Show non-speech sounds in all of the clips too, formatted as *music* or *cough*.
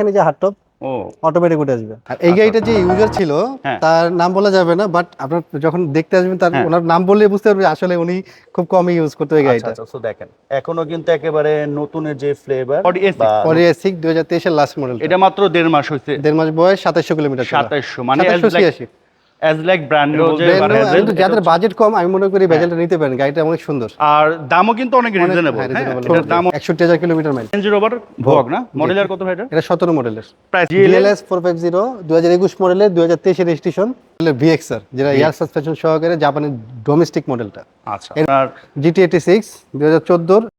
এখানে যে হাটটপ ও। অটোমেটিক উঠে আসবে। আর এই গাড়িটা যে ইউজার ছিল হ্যাঁ। তার নাম বলা যাবে না বাট আপনার যখন দেখতে আসবেন তার হ্যাঁ। ওনার নাম বললে বুঝতে পারবে আসলে উনি খুব কমই ইউজ করতে আচ্ছা গাড়িটা। আচ্ছা দেখেন এখনও কিন্তু একেবারে নতুনের যে ফ্লেভার অডি A6 পরে সিক দুই হাজার তেইশের লাস্ট মডেল এটা মাত্র দেড় মাস হয়েছে। দেড় মাস বয়স 2700 কিলোমিটার সাতাইশশো মানে সাতাশশো ছিয়াশি। অ্যাজ লাইক ব্র্যান্ড যাদের বাজেট কম আমি মনে করি হ্যাঁ। ভেজেলটা নিতে পারেন গাড়িটা অনেক সুন্দর। আর দামও কিন্তু অনেক রিজনেবল দাম হাজার কিলোমিটার মাইল রেঞ্জ রোভার ভোগ। না? কত এটা 17 মডেলের প্রাইস জিএলএস 450 2021 মডেলের 2023 এর ভিএক্সআর যেটা এয়ার সাসপেনশন সহকারে জাপানের ডোমেস্টিক মডেলটা আচ্ছা। আর জিটি 86 2014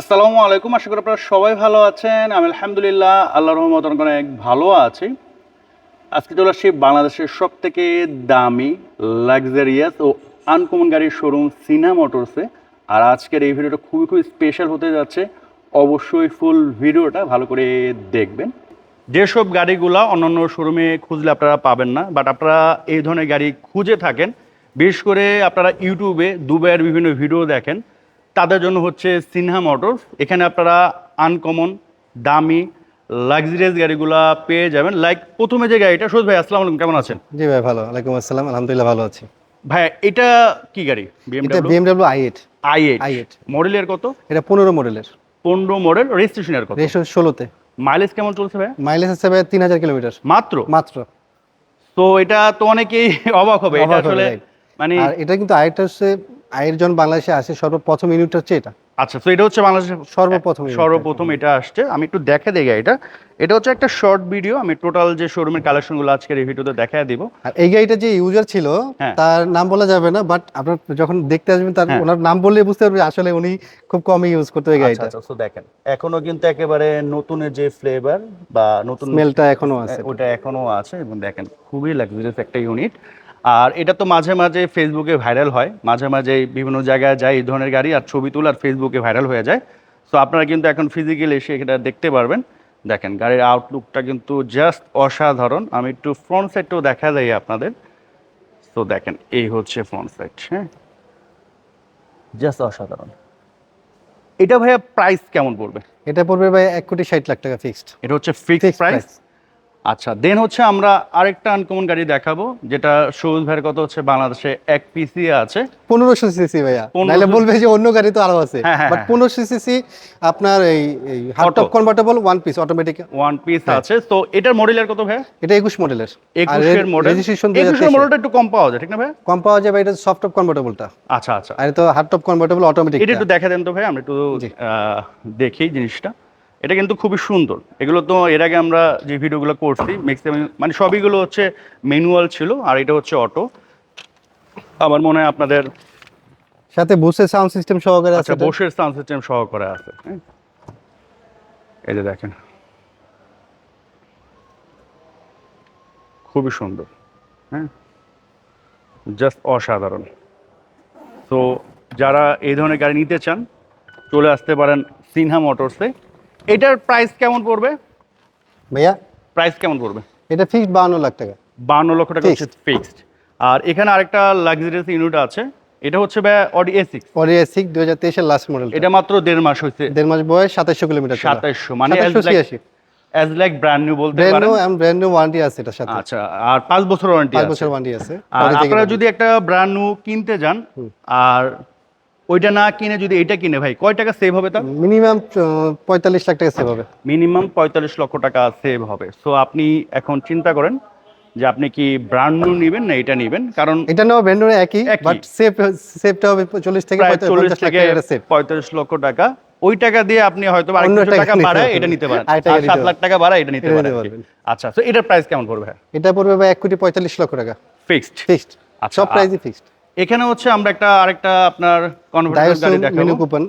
আসসালামু আলাইকুম। আশা করি আপনারা সবাই ভালো আছেন। আমি আলহামদুলিল্লাহ আল্লাহ রহমত অনেক ভালো আছি। আজকে চলে আসছি বাংলাদেশের সব থেকে দামি লাক্সারিয়াস ও আনকমন গাড়ির শোরুম সিনা মোটরসে আর আজকের এই ভিডিওটা খুবই খুবই স্পেশাল হতে যাচ্ছে। অবশ্যই ফুল ভিডিওটা ভালো করে দেখবেন। যেসব গাড়িগুলা অন্যান্য শোরুমে খুঁজলে আপনারা পাবেন না বাট আপনারা এই ধরনের গাড়ি খুঁজে থাকেন। বিশেষ করে আপনারা ইউটিউবে দুবাইয়ের বিভিন্ন ভিডিও দেখেন। তাদের জন্য হচ্ছে সিনহা মোটরস। এখানে আপনারা আনকমন দামি লাক্সারিয়াস গাড়িগুলা পেয়ে যাবেন। লাইক প্রথমে যে গাড়িটা সোজ ভাই আসসালামু আলাইকুম কেমন আছেন? জি ভাই ভালো। আলাইকুম আসসালাম আলহামদুলিল্লাহ ভালো আছি। ভাই এটা কি গাড়ি? এটা এইট আই এইট i8 মডেলের কত? এটা পনেরো মডেলের। পনেরো মডেল রেজিস্ট্রেশনের কত? রেজিস্ট্রেশন ষোলোতে। মাইলেজ কেমন চলছে ভাই? মাইলেজ আছে ভাই তিন হাজার কিলোমিটার মাত্র? মাত্র। তো এটা তো অনেকেই *laughs* অবাক হবে। এটা আসলে মানে আর এটা কিন্তু আরেকটা হচ্ছে আয়ের জন বাংলাদেশে আসে সর্বপ্রথম ইউনিটটা হচ্ছে এটা। আচ্ছা তো এটা হচ্ছে বাংলাদেশের সর্বপ্রথম সর্বপ্রথম এটা আসছে। আমি একটু দেখে দেই এটা এটা হচ্ছে একটা শর্ট ভিডিও আমি টোটাল যে শোরুমের কালেকশনগুলো আজকের এই ভিডিওতে দেখায় দিব। আর এই গাড়িটা যে ইউজার ছিল হ্যাঁ। তার নাম বলা যাবে না বাট আপনার যখন দেখতে আসবেন তার হ্যাঁ। ওনার নাম বললে বুঝতে পারবে আসলে উনি খুব কমই ইউজ করতে আচ্ছা গাড়িটা। আচ্ছা so দেখেন এখনও কিন্তু একেবারে নতুনের যে ফ্লেভার বা নতুন স্মেলটা এখনও আছে। ওটা এখনও আছে এবং দেখেন খুবই লাক্সারিয়াস একটা ইউনিট আর এটা তো মাঝে মাঝে ফেসবুকে ভাইরাল হয়। মাঝে মাঝে বিভিন্ন জায়গায় যায় এই ধরনের গাড়ি আর ছবি তোলার ফেসবুকে ভাইরাল হয়ে যায়। সো আপনারা কিন্তু এখন ফিজিক্যালি এসে এটা দেখতে পারবেন। দেখেন গাড়ির আউটলুকটা কিন্তু জাস্ট অসাধারণ। আমি একটু ফ্রন্ট সাইডটাও দেখা যায় আপনাদের। তো দেখেন এই হচ্ছে ফ্রন্ট সাইড হ্যাঁ? জাস্ট অসাধারণ। এটা ভাইয়া প্রাইস কেমন পড়বে? এটা পড়বে ভাই এক কোটি ষাট লাখ টাকা ফিক্সড এটা হচ্ছে ফিক্সড প্রাইস। আচ্ছা দেন হচ্ছে আমরা আরেকটা আনকমন গাড়ি দেখাবো যেটা সবুজ ভাইয়ের কথা হচ্ছে বাংলাদেশে এক পিসি আছে। পনেরোশো সিসি ভাইয়া। নাহলে বলবে যে অন্য গাড়ি তো আরও আছে। হ্যাঁ, হ্যাঁ, বাট হ্যাঁ। পনেরোশো সিসি আপনার এই hardtop. Convertible one piece automatic one piece হ্যাঁ। আছে। তো এটার মডেলের কত ভাই এটা একুশ মডেলের একুশের মডেল রেজিস্ট্রেশন একুশের মডেলটা একটু কম পাওয়া যায় ঠিক না ভাই কম পাওয়া যাবে এটা সফট টপ কনভার্টেবলটা আচ্ছা আচ্ছা। আর এটা হার্ডটপ কনভার্টেবল অটোমেটিক এটা একটু দেখা দেন তো ভাই আমরা একটু দেখি জিনিসটা। এটা কিন্তু খুবই সুন্দর। এগুলো তো এর আগে আমরা যে ভিডিওগুলো করছি ম্যাক্সিমাম মানে সবইগুলো হচ্ছে ম্যানুয়াল ছিল আর এটা হচ্ছে অটো আমার মনে হয় আপনাদের সাথে বুসের সাউন্ড সিস্টেম সহকারে আছে আচ্ছা এটা। সাউন্ড সিস্টেম সহকারে আছে। এই যে দেখেন। খুবই সুন্দর হ্যাঁ। জাস্ট অসাধারণ। তো যারা এই ধরনের গাড়ি নিতে চান চলে আসতে পারেন সিনহা মোটরসে। এটার প্রাইস কেমন পড়বে? ভাইয়া? প্রাইস কেমন পড়বে? এটা ফিক্সড বাউন্ন লাখ টাকা। বান্ন লক্ষ টাকা হচ্ছে ফিক্সড আর এখানে আরেকটা লাক্সারিয়াস ইউনিট আছে। এটা হচ্ছে অডি এ সিক্স পরে সিক্স দুই হাজার তেইশের লাস্ট মডেল এটা মাত্র দেড় মাস হয়েছে। দেড় মাস বয়স সাতাশশো কিলোমিটার সাতাইশশো মানে সাতাশশো ছিয়াশি। অ্যাজ লাইক ব্র্যান্ড নিউ বলতে brand new and brand new warranty আছে এটার সাথে। আচ্ছা আর পাঁচ বছর ওয়ারেন্টি আছে। বছর ওয়ারেন্টি আছে। আর আপনারা যদি একটা ব্র্যান্ড নিউ কিনতে যান আর ওইটা না কিনে যদি এটা কিনে ভাই কয় টাকা সেভ হবে তার? মিনিমাম পঁয়তাল্লিশ লাখ টাকা সেভ হবে। মিনিমাম পঁয়তাল্লিশ লক্ষ টাকা সেভ হবে। সো আপনি এখন চিন্তা করেন যে আপনি কি ব্র্যান্ড নিউ নেবেন না এটা নেবেন? কারণ এটা নেওয়া ব্র্যান্ড একই একই। বাট সেভ সেভটা হবে চল্লিশ থেকে প্রায় চল্লিশ পঞ্চাশ লাখ টাকা সেভ পঁয়তাল্লিশ লক্ষ টাকা। ওই টাকা দিয়ে আপনি হয়তো আরেক অন্য কিছু টাকা বাড়ায় এটা নিতে পারেন। আর নিতে সাত লাখ টাকা বাড়ায় এটা নিতে পারেন। আচ্ছা তো এটার প্রাইস কেমন পড়বে এটা পড়বে ভাই এক কোটি পঁয়তাল্লিশ লক্ষ টাকা। ফিক্সড ফিক্সড আচ্ছা, সব প্রাইসই ফিক্সড এখানে হচ্ছে আমরা একটা আরেকটা আপনার কনভার্টার গাড়ি মেনু দেখাবো কুপন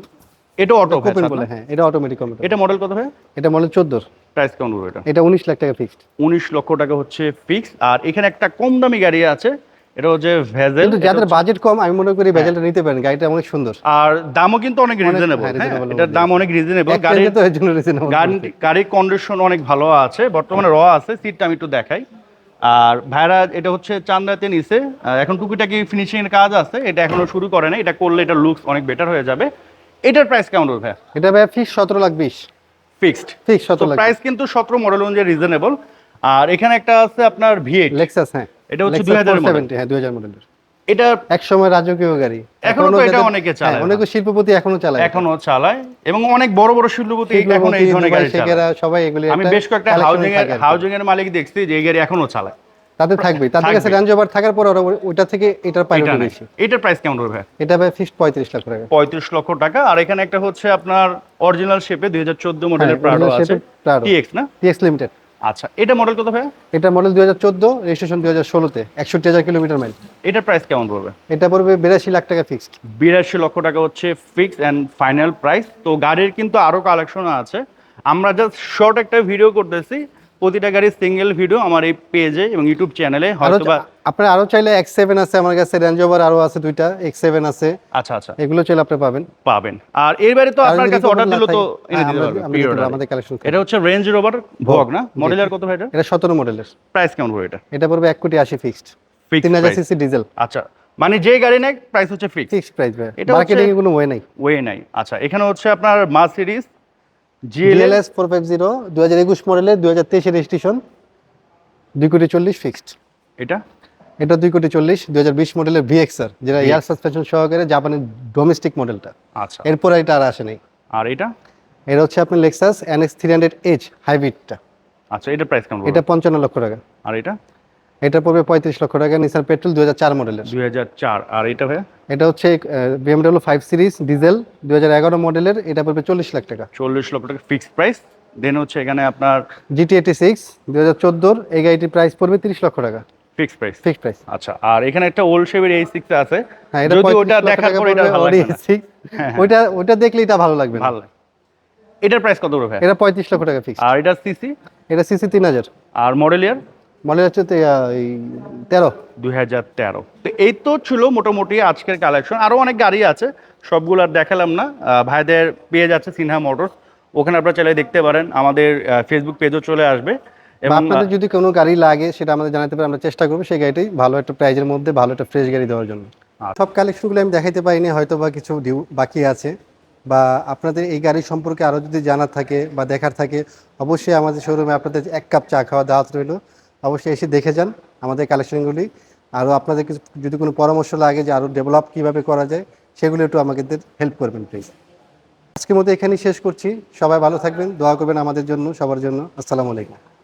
এটা অটো কুপন বলে হ্যাঁ এটা অটোমেটিক কম্পিউটার এটা মডেল কত ভাই? এটা মডেল চোদ্দোর। প্রাইস কেমন পড়বে এটা? এটা উনিশ লাখ টাকা ফিক্সড উনিশ লক্ষ টাকা হচ্ছে ফিক্স আর এখানে একটা কম দামি গাড়ি আছে এটা হচ্ছে ভেজেল কিন্তু যাদের বাজেট কম আমি মনে করি ভেজেলটা নিতে পারেন গাড়িটা অনেক সুন্দর। আর দামও কিন্তু অনেক রিজনেবল হ্যাঁ, হ্যাঁ এটার দাম অনেক রিজনেবল গাড়ি তো গাড়ির কন্ডিশন অনেক ভালো আছে বর্তমানে র আছে সিটটা আমি একটু দেখাই। আর ভাইরা এটা হচ্ছে চান্দাতে নিছে এখন টুকিটাকি ফিনিশিং এর কাজ আছে? এটা এখনও শুরু করে না এটা করলে এটা লুকস অনেক বেটার হয়ে যাবে। এটার প্রাইস কেমন হবে ভাইয়া? এটা ভাই ফিক্স সতেরো লাখ বিশ। ফিক্সড ফিক্স সতেরো লাখ প্রাইস কিন্তু সতেরো মডেল অনুযায়ী রিজনেবল আর এখানে একটা আছে আপনার ভিএ লেক্সাস হ্যাঁ। এটা হচ্ছে দুই 2000 মডেল হ্যাঁ দুই হাজার মডেলের এটা এক সময় রাজকীয় গাড়ি। এখনও তো এটা অনেকে হ্যাঁ, চালায়। অনেকে শিল্পপতি এখনও চালায় এখনও চালায় এবং অনেক বড় বড় শিল্পপতি এখন এই ধরনের গাড়ি চালায়। সবাই এগুলি আমি বেশ কয়েকটা হাউজিং এর। হাউজিং এর মালিক দেখছি যে এই গাড়ি এখনও চালায়। তাদের থাকবে তাদের কাছে রেঞ্জ ওভার থাকার পর ওরা ওই- ওইটা থেকে এটার। বেশি। এটার প্রাইস কেমন হবে? এটা ভাই ফিক্সড পঁয়ত্রিশ লাখ টাকা। পঁয়ত্রিশ লক্ষ টাকা। আর এখানে একটা হচ্ছে আপনার অরিজিনাল শেপে দুই হাজার চোদ্দ মডেলের হ্যাঁ, প্রাডো আছে। টিএক্স না? টিএক্স লিমিটেড আচ্ছা এটা মডেল কত ভাই এটা মডেল দুই হাজার চোদ্দ রেজিস্ট্রেশন দুই হাজার ষোলোতে একষট্টি হাজার কিলোমিটার মাইল এটার প্রাইস কেমন পড়বে? এটা পড়বে বিরাশি লাখ টাকা ফিক্সড বিরাশি লক্ষ টাকা হচ্ছে ফিক্স অ্যান্ড ফাইনাল প্রাইস তো গাড়ির কিন্তু আরও কালেকশন আছে। আমরা জাস্ট শর্ট একটা ভিডিও করতেছি। প্রতিটা গাড়ির সিঙ্গেল ভিডিও আমার এই পেজে এবং ইউটিউব চ্যানেলে হয়তো আপনার আরও চাইলে এক্স সেভেন আছে আমার কাছে রেঞ্জ ওভার আরও আছে দুইটা এক্স সেভেন আছে। আচ্ছা আচ্ছা। এগুলো চাইলে আপনি পাবেন। পাবেন। আর এরবারে তো আপনার কাছে অর্ডার দিলে তো এনে দিতে আমরা- পারবে আমরা pre দিতে order পারব, এ। আমাদের কালেকশন এটা হচ্ছে রেঞ্জ রোভার ভোগ না? মডেলার কত ভাই এটা? এটা সতেরো মডেলের প্রাইস কেমন পড়বে এটা? এটা পড়বে এক কোটি আশি ফিক্সড Fixed তিন হাজার price। সিসি ডিজেল আচ্ছা মানে যে গাড়ি নেয় প্রাইস হচ্ছে ফিক্স ফিক্সড প্রাইস ভাই। এটা মার্কেটিং এর কোনো ওয়ে নাই। ওয়ে নাই। আচ্ছা এখানে হচ্ছে আপনার Mercedes GLS four five zero দু হাজার একুশ মডেলের দু হাজার তেইশের রেজিস্ট্রেশন দুই কোটি চল্লিশ ফিক্সড এটা? এটা দুই কোটি চল্লিশ দুই হাজার বিশ মডেলের ভিএক্সার যেটা এয়ার সাসপেনশন সহকারে জাপানের ডোমেস্টিক মডেলটা আচ্ছা। এরপর এটা আর আসে নাই। আর এটা? এটা হচ্ছে আপনার Lexus NX three hundred H হাইব্রিডটা আচ্ছা এটা প্রাইস কেমন এটা পঞ্চান্ন লক্ষ টাকা। আর এটা? এটা পড়বে পঁয়ত্রিশ লক্ষ টাকা নিসান পেট্রোল দু হাজার চার মডেলের। দুই হাজার চার। আর এটা ভাইয়া? এটা হচ্ছে বিএমডব্লিউ ফাইভ সিরিজ ডিজেল দু হাজার এগারো মডেলের এটা পড়বে চল্লিশ লাখ টাকা। চল্লিশ লক্ষ টাকা ফিক্সড প্রাইস দেন হচ্ছে এখানে আপনার জিটি এইটি সিক্স দু হাজার চোদ্দোর এই গাড়িটির প্রাইস পড়বে তিরিশ লক্ষ টাকা। ফিক্সড প্রাইস ফিক্সড প্রাইস আচ্ছা আর এখানে একটা ওল্ড শেপের এই সিক্স আছে। হ্যাঁ এটা যদি ওটা দেখার পর এটা ভালো Audi লাগবে। A6 ওইটা ওইটা দেখলে এটা ভালো লাগবে ভালো এটার প্রাইস কত ভাই এটা পঁয়ত্রিশ লক্ষ টাকা ফিক্স আর এটা সিসি এটা সিসি তিন হাজার। আর মডেল ইয়ার মডেল হচ্ছে তে- এই তেরো। দুই হাজার তেরো। তো এই তো ছিল মোটামুটি আজকের কালেকশন আরও অনেক গাড়ি আছে সবগুলো আর দেখালাম না। ভাইদের পেজ আছে সিনহা মোটরস। ওখানে আপনারা চাইলে দেখতে পারেন আমাদের ফেসবুক পেজও চলে আসবে। এবং আপনাদের যদি কোনো গাড়ি লাগে সেটা আমাদের জানাতে পারে আমরা চেষ্টা করব সেই গাড়িটাই ভালো একটা প্রাইজের মধ্যে ভালো একটা ফ্রেশ গাড়ি দেওয়ার জন্য। আচ্ছা। সব কালেকশনগুলো আমি দেখাইতে পারিনি হয়তো বা কিছু ডিউ বাকি আছে। বা আপনাদের এই গাড়ি সম্পর্কে আরও যদি জানার থাকে বা দেখার থাকে অবশ্যই আমাদের শোরুমে আপনাদের এক কাপ চা খাওয়া দাওয়াত রইল। অবশ্যই এসে দেখে যান আমাদের কালেকশনগুলি আরও আপনাদের কিছু, যদি কোনো পরামর্শ লাগে যে আরও ডেভেলপ কীভাবে করা যায়, সেগুলো একটু আমাদের হেল্প করবেন প্লিজ আজকের মতো এখানেই শেষ করছি। সবাই ভালো থাকবেন, দোয়া করবেন আমাদের জন্য, সবার জন্য। আসসালামু আলাইকুম।